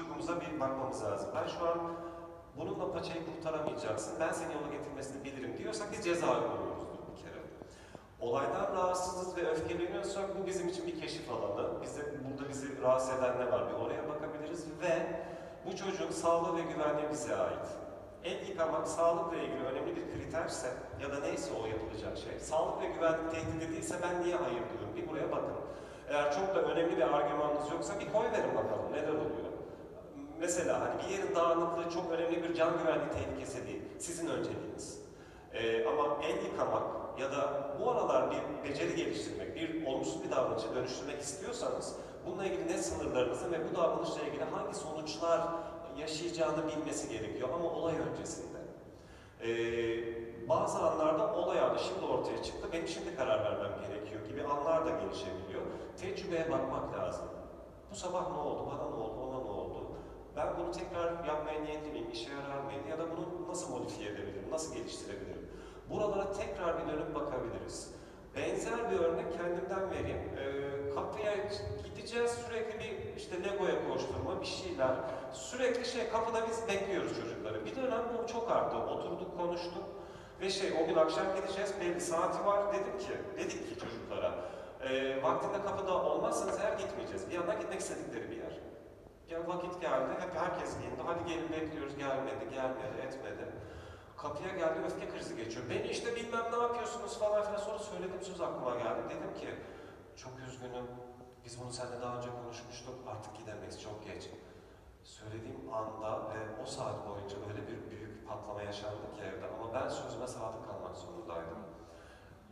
duygumuza bir bakmamız lazım. Ben şu an bununla paçayı kurtaramayacaksın, ben seni yola getirmesini bilirim diyorsak biz ceza uyguluyoruzdur bir kere. Olaydan rahatsızız ve öfkeleniyorsak bu bizim için bir keşif alanı. Bize, burada bizi rahatsız eden ne var bir oraya bakabiliriz ve bu çocuğun sağlığı ve güvenliği bize ait. El yıkamak sağlıkla ilgili önemli bir kriterse ya da neyse o yapılacak şey, sağlık ve güvenlik tehdit edilse ben niye hayır diyorum? Bir buraya bakın. Eğer çok da önemli bir argümanınız yoksa Mesela hani bir yerin dağınıklığı çok önemli bir can güvenliği tehlikesi değil. Sizin önceliğiniz. Ee, ama el yıkamak ya da bu aralar bir beceri geliştirmek, bir olumsuz bir davranışa dönüştürmek istiyorsanız bununla ilgili ne sınırlarınızı ve bu davranışla ilgili hangi sonuçlar yaşayacağını bilmesi gerekiyor ama olay öncesinde. Ee, bazı anlarda olay anı şimdi ortaya çıktı, benim şimdi karar vermem gerekiyor gibi anlar da gelişebiliyor. Tecrübeye bakmak lazım. Bu sabah ne oldu, bana ne oldu, ona ne oldu? Ben bunu tekrar yapmaya niyetli miyim, işe yarar mıydı ya da bunu nasıl modifiye edebilirim, nasıl geliştirebilirim? Buralara tekrar bir dönüp bakabiliriz. Benzer bir örnek kendimden vereyim. Ee, kapıya gideceğiz sürekli bir işte Lego'ya koşturma bir şeyler. Sürekli şey kapıda biz bekliyoruz çocukları. Bir dönem bu çok arttı. Oturduk konuştuk. Ve şey o gün akşam gideceğiz belli saati var dedim ki dedik ki çocuklara e, vaktinde kapıda olmazsanız eğer gitmeyeceğiz. Bir yandan gitmek istedikleri bir yer. Ya vakit geldi hep herkes giyindi. Hadi gelin bekliyoruz gelmedi gelmedi etmedi. Kapıya geldi öfke krizi geçiyor. Beni işte bilmem ne yapıyorsunuz falan filan sonra söylediğim söz aklıma geldi. Dedim ki çok üzgünüm. Biz bunu seninle daha önce konuşmuştuk. Artık gidemeyiz çok geç. Söylediğim anda ve o saat boyunca öyle bir büyük patlama yaşandı ki evde ama ben sözüme sadık kalmak zorundaydım.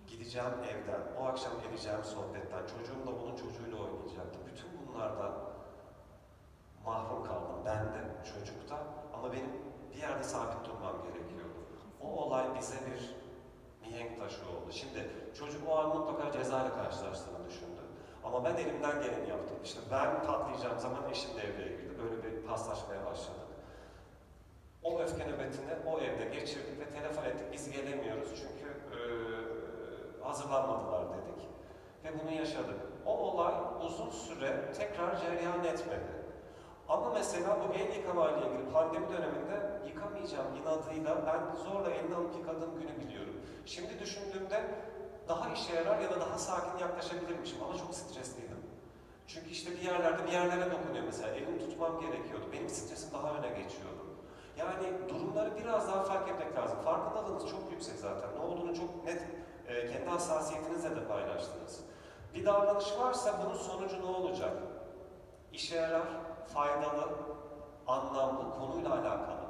Gideceğim evden, o akşam edeceğim sohbetten, çocuğum mahrum kaldım ben de çocukta ama benim bir yerde sabit durmam gerekiyordu. O olay bize bir mihenk taşı oldu. Şimdi çocuk o an mutlaka cezayla karşılaştığını düşündü. Ama ben elimden geleni yaptım. İşte ben patlayacağım zaman eşim devreye girdi. Böyle bir paslaşmaya başladık. O öfke nöbetini o evde geçirdik ve telefon ettik. Biz gelemiyoruz çünkü eee, hazırlanmadılar dedik. Ve bunu yaşadık. O olay uzun süre tekrar cereyan etmedi. Ama mesela bu el yıkama ile ilgili pandemi döneminde yıkamayacağım inadıyla ben zorla elini alıp yıkadığım günü biliyorum. Şimdi düşündüğümde daha işe yarar ya da daha sakin yaklaşabilirmişim ama çok stresliydim. Çünkü işte bir yerlerde bir yerlere dokunuyor mesela elimi tutmam gerekiyordu. Benim stresim daha öne geçiyordu. Yani durumları biraz daha fark etmek lazım. Farkındalığınız çok yüksek zaten. Ne olduğunu çok net e, kendi hassasiyetinizle de paylaştınız. Bir davranış varsa bunun sonucu ne olacak? işe yarar, faydalı, anlamlı konuyla alakalı.